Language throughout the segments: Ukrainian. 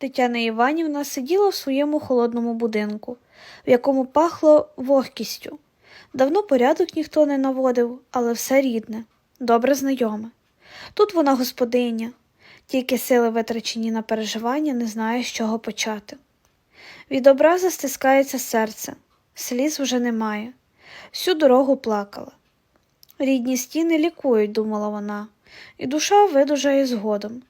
Тетяна Іванівна сиділа в своєму холодному будинку, в якому пахло вогкістю. Давно порядок ніхто не наводив, але все рідне, добре знайоме. Тут вона господиня, тільки сили витрачені на переживання, не знає, з чого почати. Від образи стискається серце, сліз вже немає. Всю дорогу плакала. Рідні стіни лікують, думала вона, і душа видужає згодом.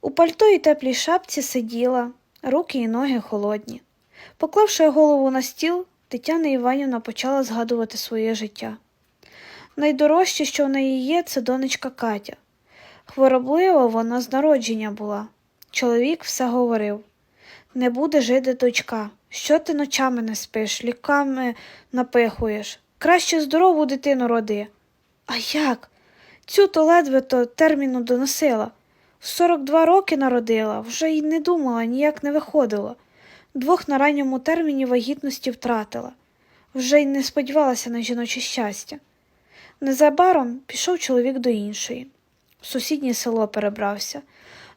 У пальто і теплій шапці сиділа, руки і ноги холодні. Поклавши голову на стіл, Тетяна Іванівна почала згадувати своє життя. Найдорожче, що в неї є, це донечка Катя. Хвороблива вона з народження була. Чоловік все говорив не буде жити дочка. Що ти ночами не спиш, ліками напихуєш. Краще здорову дитину роди. А як? Цю то ледве то терміну доносила. В 42 роки народила, вже й не думала, ніяк не виходила. Двох на ранньому терміні вагітності втратила, вже й не сподівалася на жіноче щастя. Незабаром пішов чоловік до іншої. В сусіднє село перебрався.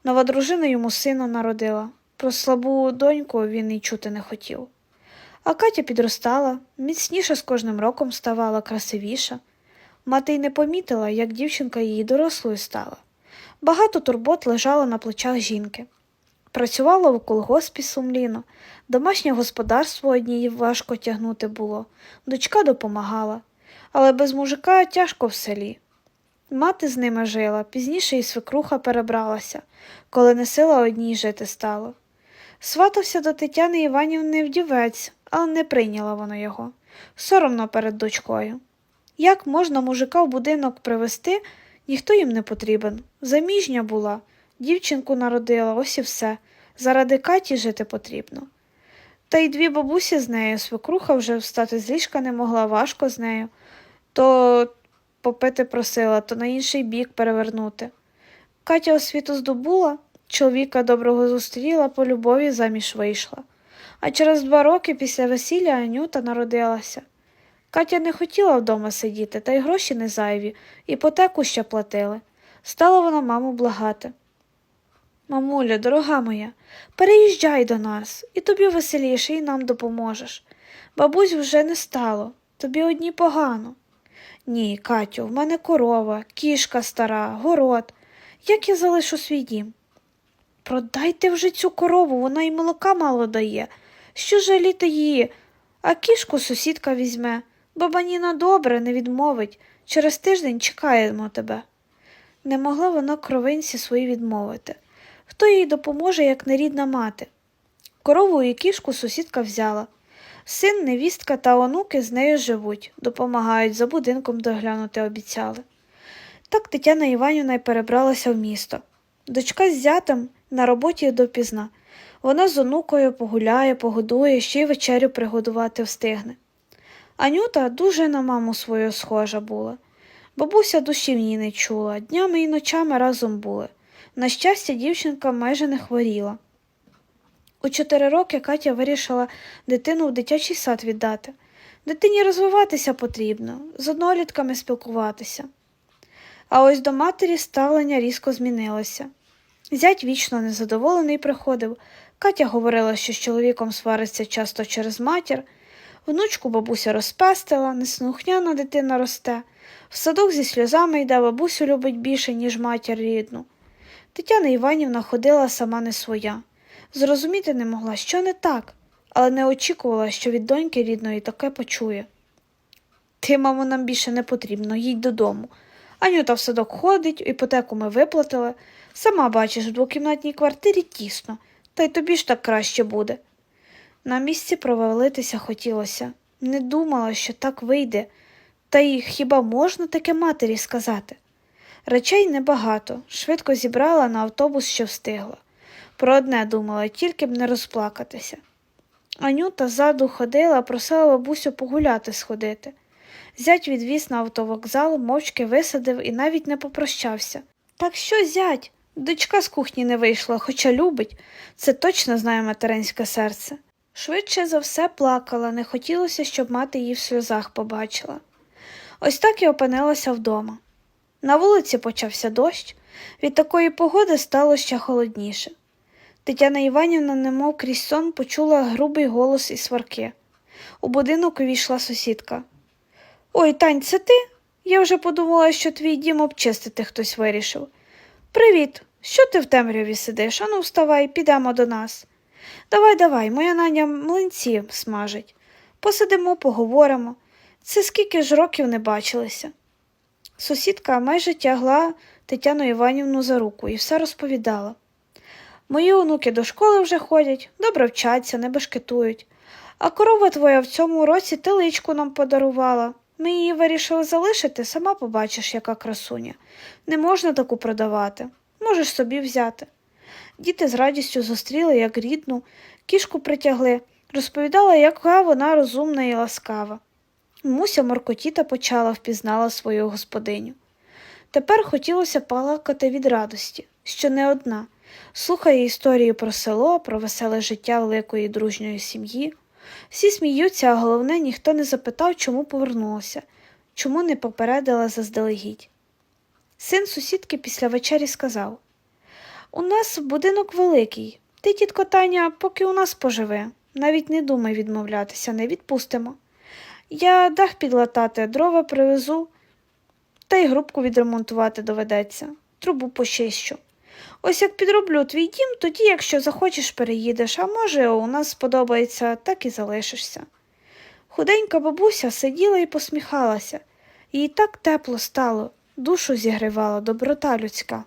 Нова дружина йому сина народила. Про слабу доньку він і чути не хотів. А Катя підростала, міцніше з кожним роком ставала красивіша. Мати й не помітила, як дівчинка її дорослою стала. Багато турбот лежало на плечах жінки. Працювала в колгоспі сумліно, домашнє господарство одній важко тягнути було, дочка допомагала, але без мужика тяжко в селі. Мати з ними жила, пізніше і свекруха перебралася, коли не сила одній жити стало. Сватався до Тетяни Іванівни вдівець, але не прийняла вона його. Соромно перед дочкою. Як можна мужика в будинок привезти, ніхто їм не потрібен. Заміжня була, дівчинку народила, ось і все. Заради Каті жити потрібно. Та й дві бабусі з нею, свекруха вже встати з ліжка не могла, важко з нею. То попити просила, то на інший бік перевернути. Катя освіту здобула, чоловіка доброго зустріла, по любові заміж вийшла. А через два роки після весілля Анюта народилася. Катя не хотіла вдома сидіти, та й гроші не зайві, іпотеку ще платили. Стала вона маму благати. Мамуля, дорога моя, переїжджай до нас, і тобі веселіше, і нам допоможеш. Бабусь вже не стало, тобі одні погано. Ні, Катю, в мене корова, кішка стара, город. Як я залишу свій дім? Продайте вже цю корову, вона й молока мало дає. Що жаліти її? А кішку сусідка візьме. Баба Ніна добре, не відмовить. Через тиждень чекаємо тебе. Не могла вона кровинці свої відмовити. Хто їй допоможе, як нерідна мати? Корову і кішку сусідка взяла. Син, невістка та онуки з нею живуть, допомагають, за будинком доглянути обіцяли. Так Тетяна Іванівна й перебралася в місто. Дочка з зятем на роботі допізна. Вона з онукою погуляє, погодує, ще й вечерю приготувати встигне. Анюта дуже на маму свою схожа була. Бабуся душі в ній не чула, днями і ночами разом були. На щастя, дівчинка майже не хворіла. У чотири роки Катя вирішила дитину в дитячий сад віддати. Дитині розвиватися потрібно, з однолітками спілкуватися. А ось до матері ставлення різко змінилося. Зять вічно незадоволений приходив. Катя говорила, що з чоловіком свариться часто через матір. Внучку бабуся розпестила, неслухняна дитина росте. В садок зі сльозами йде, бабусю любить більше, ніж матір рідну. Тетяна Іванівна ходила сама не своя. Зрозуміти не могла, що не так, але не очікувала, що від доньки рідної таке почує. Ти, мамо, нам більше не потрібно, їдь додому. Анюта в садок ходить, іпотеку ми виплатили. Сама бачиш, в двокімнатній квартирі тісно, та й тобі ж так краще буде. На місці провалитися хотілося. Не думала, що так вийде, та й хіба можна таке матері сказати? Речей небагато, швидко зібрала на автобус, що встигла. Про одне думала, тільки б не розплакатися. Анюта ззаду ходила, просила бабусю погуляти сходити. Зять відвіз на автовокзал, мовчки висадив і навіть не попрощався. Так що, зять? Дочка з кухні не вийшла, хоча любить, це точно знає материнське серце. Швидше за все плакала, не хотілося, щоб мати її в сльозах побачила. Ось так і опинилася вдома. На вулиці почався дощ, від такої погоди стало ще холодніше. Тетяна Іванівна, немов крізь сон, почула грубий голос і сварки. У будинок увійшла сусідка. Ой, Тань, це ти? Я вже подумала, що твій дім обчистити хтось вирішив. Привіт, що ти в темряві сидиш? Ану, вставай, підемо до нас. Давай, давай, моя наня млинці смажить. Посидимо, поговоримо. Це скільки ж років не бачилися. Сусідка майже тягла Тетяну Іванівну за руку і все розповідала. Мої онуки до школи вже ходять, добре вчаться, не бешкетують. А корова твоя в цьому році теличку нам подарувала. Ми її вирішили залишити, сама побачиш, яка красуня. Не можна таку продавати, можеш собі взяти. Діти з радістю зустріли, як рідну, кішку притягли, розповідала, яка вона розумна і ласкава. Муся моркотіта почала впізнала свою господиню. Тепер хотілося палакати від радості, що не одна. Слухає історії про село, про веселе життя великої дружньої сім'ї. Всі сміються, а головне, ніхто не запитав, чому повернулася, чому не попередила заздалегідь. Син сусідки після вечері сказав У нас будинок великий. Ти, тітко Таня, поки у нас поживе. Навіть не думай відмовлятися, не відпустимо. Я дах підлатати, дрова привезу, та й грубку відремонтувати доведеться, трубу почищу. Ось як підроблю твій дім, тоді, якщо захочеш, переїдеш, а може, у нас сподобається, так і залишишся. Худенька бабуся сиділа і посміхалася, їй так тепло стало, душу зігрівала доброта людська.